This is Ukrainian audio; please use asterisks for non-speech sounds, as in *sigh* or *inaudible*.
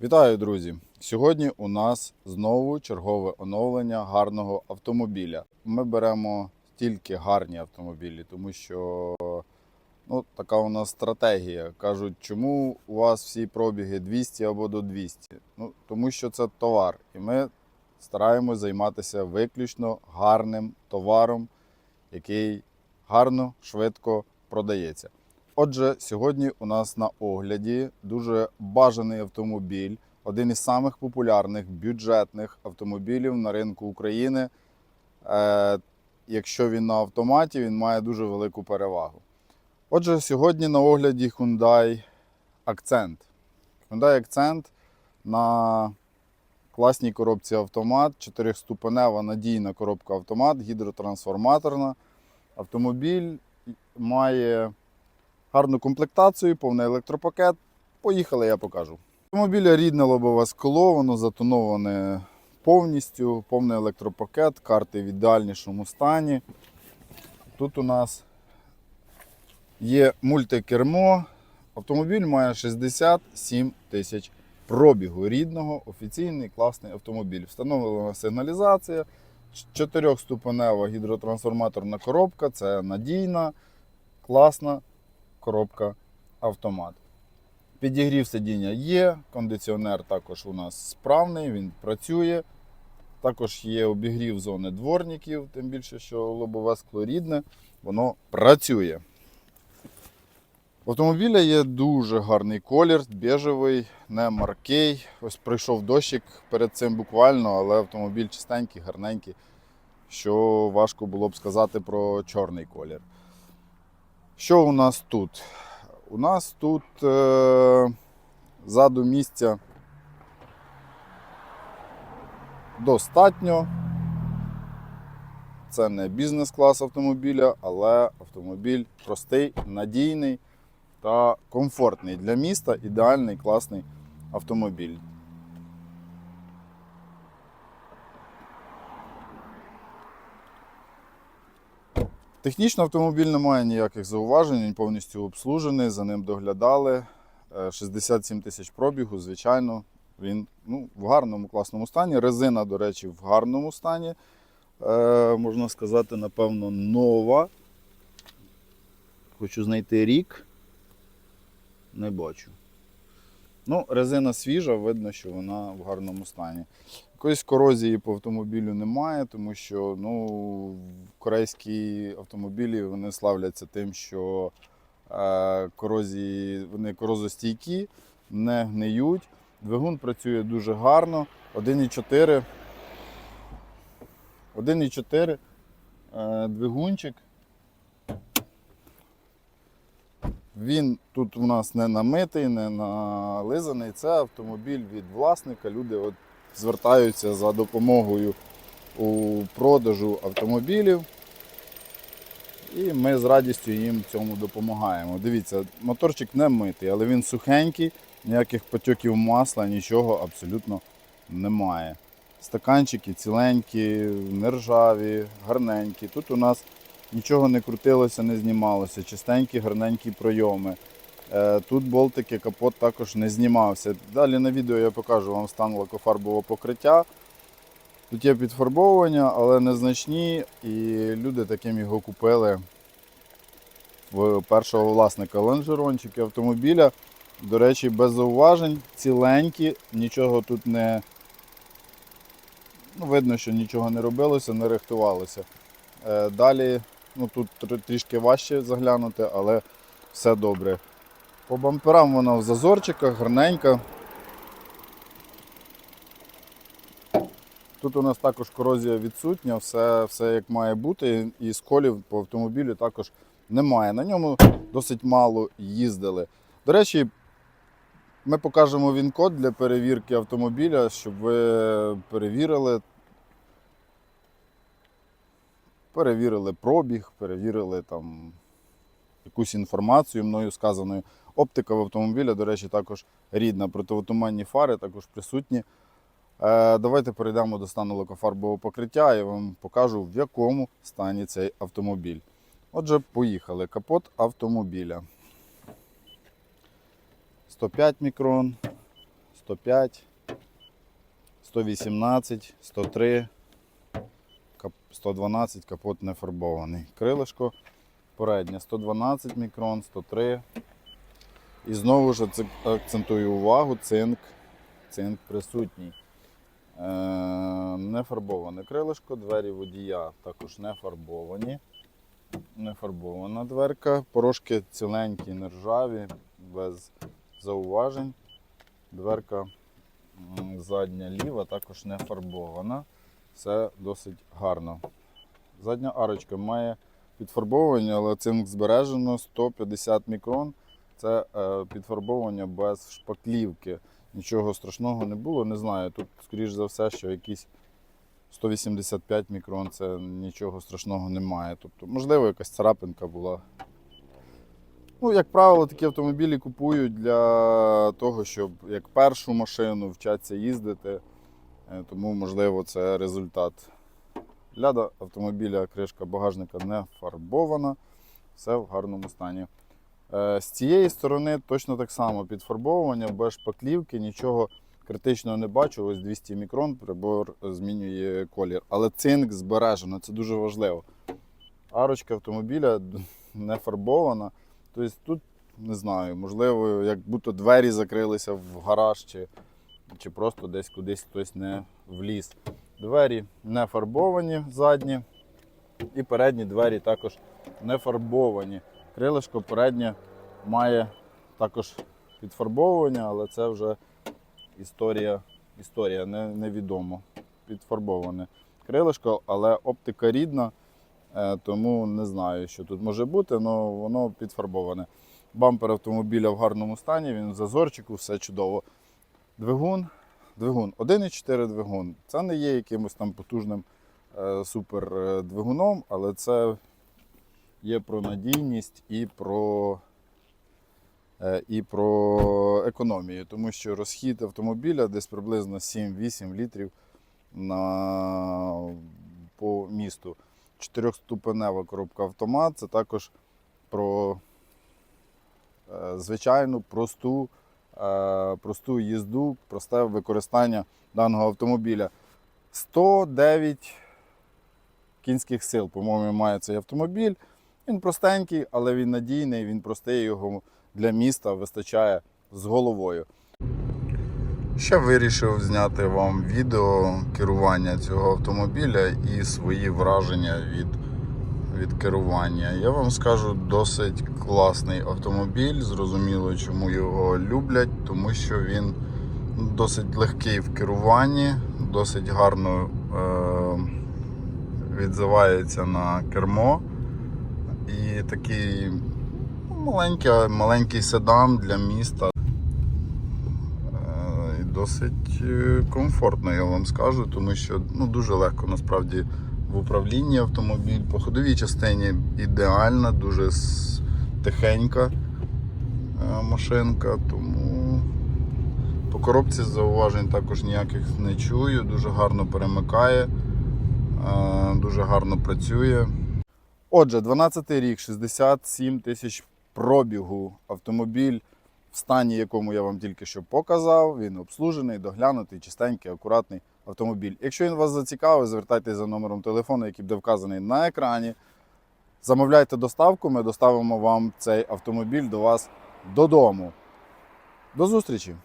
Вітаю, друзі! Сьогодні у нас знову чергове оновлення гарного автомобіля. Ми беремо тільки гарні автомобілі, тому що ну, така у нас стратегія. Кажуть, чому у вас всі пробіги 200 або до 200? Ну, тому що це товар, і ми стараємось займатися виключно гарним товаром, який гарно, швидко продається. Отже, сьогодні у нас на огляді дуже бажаний автомобіль, один із самих популярних бюджетних автомобілів на ринку України. Е, якщо він на автоматі, він має дуже велику перевагу. Отже, сьогодні на огляді Hyundai Accent. Hyundai Accent на класній коробці автомат, 4-ступенева надійна коробка автомат, гідротрансформаторна. Автомобіль має гарну комплектацію, повний електропакет. Поїхали, я покажу. Автомобіля рідне лобове скло, воно затоноване повністю, повний електропакет, карти в ідеальнішому стані. Тут у нас є мультикермо. Автомобіль має 67 тисяч пробігу рідного, офіційний класний автомобіль. Встановлена сигналізація, чотирьохступенева гідротрансформаторна коробка. Це надійна, класна коробка автомат. Підігрів сидіння є, кондиціонер також у нас справний, він працює. Також є обігрів зони дворників, тим більше, що лобове скло рідне, воно працює. У автомобіля є дуже гарний колір, бежевий, не маркий. Ось прийшов дощик перед цим буквально, але автомобіль чистенький, гарненький, що важко було б сказати про чорний колір. Що у нас тут? У нас тут е, ззаду місця достатньо. Це не бізнес-клас автомобіля, але автомобіль простий, надійний та комфортний для міста. Ідеальний класний автомобіль. Технічно автомобіль не має ніяких зауважень, він повністю обслужений, за ним доглядали. Е, 67 тисяч пробігу, звичайно, він ну, в гарному класному стані. Резина, до речі, в гарному стані. Е, можна сказати, напевно, нова. Хочу знайти рік. Не бачу. Ну, резина свіжа, видно, що вона в гарному стані. Якоїсь корозії по автомобілю немає, тому що ну, корейські автомобілі вони славляться тим, що е, корозії, вони корозостійкі, не гниють. Двигун працює дуже гарно. 1,4. 1,4 е, двигунчик. Він тут у нас не намитий, не нализаний. Це автомобіль від власника. Люди от звертаються за допомогою у продажу автомобілів. І ми з радістю їм цьому допомагаємо. Дивіться, моторчик не митий, але він сухенький, ніяких потьоків масла, нічого абсолютно немає. Стаканчики ціленькі, нержаві, гарненькі. Тут у нас нічого не крутилося, не знімалося, чистенькі, гарненькі пройоми. Е, Тут болтики, капот також не знімався. Далі на відео я покажу вам стан лакофарбового покриття. Тут є підфарбовування, але незначні, і люди таким його купили в першого власника лонжерончики автомобіля. До речі, без зауважень, ціленькі, нічого тут не. Ну, видно, що нічого не робилося, не рихтувалося. Е, Далі ну, тут трішки важче заглянути, але все добре. По бамперам вона в зазорчиках, гарненька. Тут у нас також корозія відсутня, все, все як має бути, і сколів по автомобілю також немає. На ньому досить мало їздили. До речі, ми покажемо він-код для перевірки автомобіля, щоб ви перевірили. Перевірили пробіг, перевірили там якусь інформацію мною сказаною. Оптика в автомобіля, до речі, також рідна. Противотуманні фари також присутні. Е, давайте перейдемо до стану лакофарбового покриття і вам покажу, в якому стані цей автомобіль. Отже, поїхали. Капот автомобіля. 105 мікрон, 105, 118, 103, кап- 112, капот не фарбований. Крилишко переднє 112 мікрон, 103. І знову ж акцентую увагу, цинк, цинк присутній. Е, не фарбоване крилишко, двері водія також не фарбовані. Не фарбована дверка. Порошки ціленькі, не ржаві, без зауважень. Дверка задня ліва також не фарбована. Все досить гарно. Задня арочка має підфарбовування, але цинк збережено 150 мікрон. Це е, підфарбовування без шпаклівки. Нічого страшного не було. Не знаю. Тут, скоріш за все, що якісь 185 мікрон це нічого страшного немає. Тобто, можливо, якась царапинка була. Ну, як правило, такі автомобілі купують для того, щоб як першу машину вчаться їздити. Е, Тому, можливо, це результат. Ляда автомобіля, кришка багажника не фарбована, все в гарному стані. Е, З цієї сторони точно так само підфарбовування, без шпаклівки, нічого критичного не бачу. Ось 200 мікрон, прибор змінює колір. Але цинк збережено, це дуже важливо. Арочка автомобіля *laughs* не фарбована. Тобто тут не знаю, можливо, як будто двері закрилися в гараж, чи, чи просто десь кудись хтось не вліз. Двері не фарбовані задні, і передні двері також не фарбовані. Крилишко переднє має також підфарбовування, але це вже історія, історія не, невідомо. Підфарбоване крилишко, але оптика рідна, е, тому не знаю, що тут може бути, але воно підфарбоване. Бампер автомобіля в гарному стані, він в зазорчику, все чудово. Двигун, двигун, 1,4 двигун. Це не є якимось там потужним е, супер е, але це є про надійність і про, е, і про економію, тому що розхід автомобіля десь приблизно 7-8 літрів на, по місту. Чотирьохступенева коробка автомат це також про звичайну просту, просту їзду, просте використання даного автомобіля. 109 кінських сил, по-моєму, має цей автомобіль. Він простенький, але він надійний, він простий, його для міста вистачає з головою. Ще вирішив зняти вам відео керування цього автомобіля і свої враження від, від керування. Я вам скажу, досить класний автомобіль. Зрозуміло, чому його люблять, тому що він досить легкий в керуванні, досить гарно е- відзивається на кермо. І такий маленький, маленький седан для міста. Е, досить е, комфортно, я вам скажу, тому що ну, дуже легко насправді в управлінні автомобіль. По ходовій частині ідеальна, дуже тихенька е, машинка, тому по коробці зауважень також ніяких не чую, дуже гарно перемикає, е, дуже гарно працює. Отже, 12 рік, 67 тисяч пробігу автомобіль в стані, якому я вам тільки що показав. Він обслужений, доглянутий, чистенький, акуратний автомобіль. Якщо він вас зацікавив, звертайтеся за номером телефону, який буде вказаний на екрані. Замовляйте доставку, ми доставимо вам цей автомобіль до вас додому. До зустрічі!